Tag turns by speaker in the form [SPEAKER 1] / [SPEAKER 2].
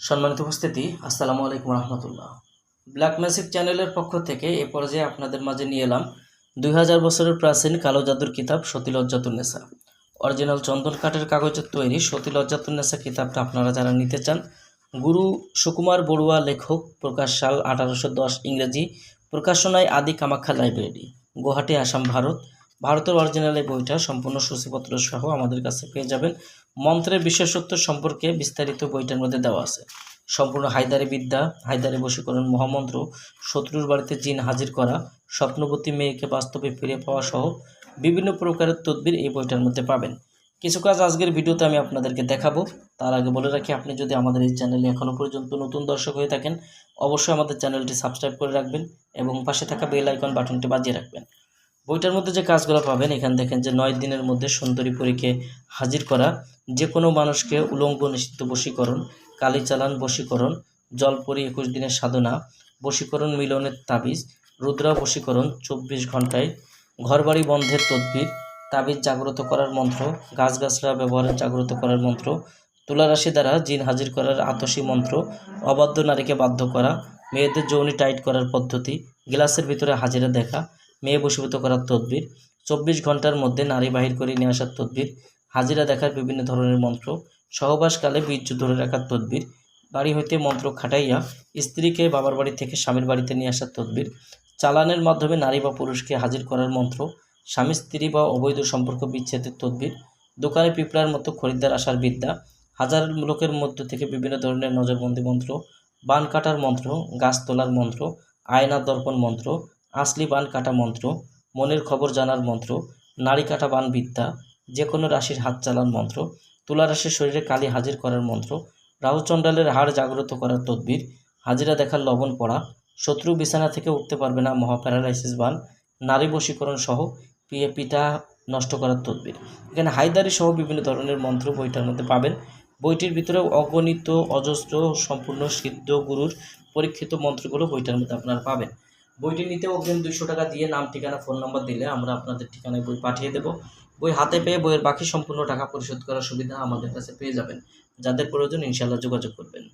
[SPEAKER 1] সম্মানিত উপস্থিতি, আসসালামু আলাইকুম রহমতুল্লাহ। ব্ল্যাক ম্যাজিক চ্যানেলের পক্ষ থেকে এ পর্যায়ে আপনাদের মাঝে নিয়ে এলাম দুই হাজার বছরের প্রাচীন কালো জাদুর কিতাব সতীলজ্জাতুন্নেসা অরিজিনাল চন্দন কাঠের কাগজের তৈরি সতীলজ্জাতুন্নেসা কিতাবটা আপনারা যারা নিতে চান, গুরু সুকুমার বড়ুয়া লেখক, প্রকাশ সাল আঠারোশো দশ ইংরেজি, প্রকাশনায় আদি কামাখ্যা লাইব্রেরি, গুয়াহাটি, আসাম, ভারত। ভারতের অরিজিনাল এই বইটা সম্পূর্ণ সূচিপত্র সহ আমাদের কাছে পেয়ে যাবেন। মন্ত্রের বিশেষত্ব সম্পর্কে বিস্তারিত বইটার মধ্যে দেওয়া আছে। সম্পূর্ণ হায়দারি বিদ্যা, হায়দারি বশীকরণ মহামন্ত্র, শত্রুর বাড়িতে জিন হাজির করা, স্বপ্নবতী মেয়েকে বাস্তবে ফিরে পাওয়া সহ বিভিন্ন প্রকারের তদবির এই বইটার মধ্যে পাবেন। কিছু কাজ আজকের ভিডিওতে আমি আপনাদেরকে দেখাবো। তার আগে বলে রাখি, আপনি যদি আমাদের এই চ্যানেলে এখনও পর্যন্ত নতুন দর্শক হয়ে থাকেন, অবশ্যই আমাদের চ্যানেলটি সাবস্ক্রাইব করে রাখবেন এবং পাশে থাকা বেল আইকন বাটনটি বাজিয়ে রাখবেন। বইটার মধ্যে যে কাজগুলো পাবেন, এখানে দেখেন যে নয় দিনের মধ্যে সুন্দরী পরীকে হাজির করা। যে কোনো মানুষকে উলঙ্গ নিষিদ্ধ বশীকরণ কালীচালান বশীকরণ, জলপরি একুশ দিনের সাধনা, বশীকরণ মিলনের তাবিজ, রুদ্রা বশীকরণ চব্বিশ ঘন্টায় ঘরবাড়ি বন্ধের তদবির, তাবিজ জাগ্রত করার মন্ত্র গাছগাছরা ব্যবহারের জাগ্রত করার মন্ত্র, তুলারাশি দ্বারা জিন হাজির করার আতসী মন্ত্র, অবাধ্য নারীকে বাধ্য করা, মেয়েদের যৌনি টাইট করার পদ্ধতি, গ্লাসের ভিতরে হাজিরা দেখা মেয়ে বশীভূত করার তদবির, চব্বিশ ঘণ্টার মধ্যে নারী বাহির করে নিয়ে আসার তদবির, হাজিরা দেখার বিভিন্ন ধরনের মন্ত্র, সহবাসকালে বীর্য ধরে রাখার তদবির, বাড়ি হইতে মন্ত্র খাটাইয়া স্ত্রীকে বাবার বাড়ি থেকে স্বামীর বাড়িতে নিয়ে আসার তদবির, চালানের মাধ্যমে নারী বা পুরুষকে হাজির করার মন্ত্র, স্বামী, স্ত্রী বা অবৈধ সম্পর্ক বিচ্ছেদের তদবির, দোকানে পিঁপড়ার মতো খরিদ্দার আসার বিদ্যা, হাজার লোকের মধ্য থেকে বিভিন্ন ধরনের নজরবন্দি মন্ত্র, বান কাটার মন্ত্র, গাছ তোলার মন্ত্র আয়না দর্পণ মন্ত্র আসলি বান কাটা মন্ত্র, মনের খবর জানার মন্ত্র, নারী কাটা বান বিদ্যা যে কোনো রাশির হাত চালার মন্ত্র, তুলা রাশির শরীরে কালি হাজির করার মন্ত্র, রাহুচণ্ডালের হাড় জাগ্রত করার তদবির, হাজিরা দেখার লবণ পড়া, শত্রু বিছানা থেকে উঠতে পারবে না মহাপ্যারালাইসিস বান, নারী বশীকরণ সহ পিয়ে পিতা নষ্ট করার তদবির। এখানে হায়দারি সহ বিভিন্ন ধরনের মন্ত্র বইটার মধ্যে পাবেন। বইটির ভিতরে অগণিত অজস্র, সম্পূর্ণ সিদ্ধ গুরুর পরীক্ষিত মন্ত্রগুলো বইটার মধ্যে আপনারা পাবেন। বইটি নিতে অগ্রিম দুইশো টাকা দিয়ে নাম, ঠিকানা, ফোন নাম্বার দিলে আমরা আপনাদের ঠিকানায় বই পাঠিয়ে দেব। বই হাতে পেয়ে বইয়ের বাকি সম্পূর্ণ টাকা পরিশোধ করার সুবিধা আমাদের কাছে পেয়ে যাবেন। যাদের প্রয়োজন ইনশাল্লাহ যোগাযোগ করবেন।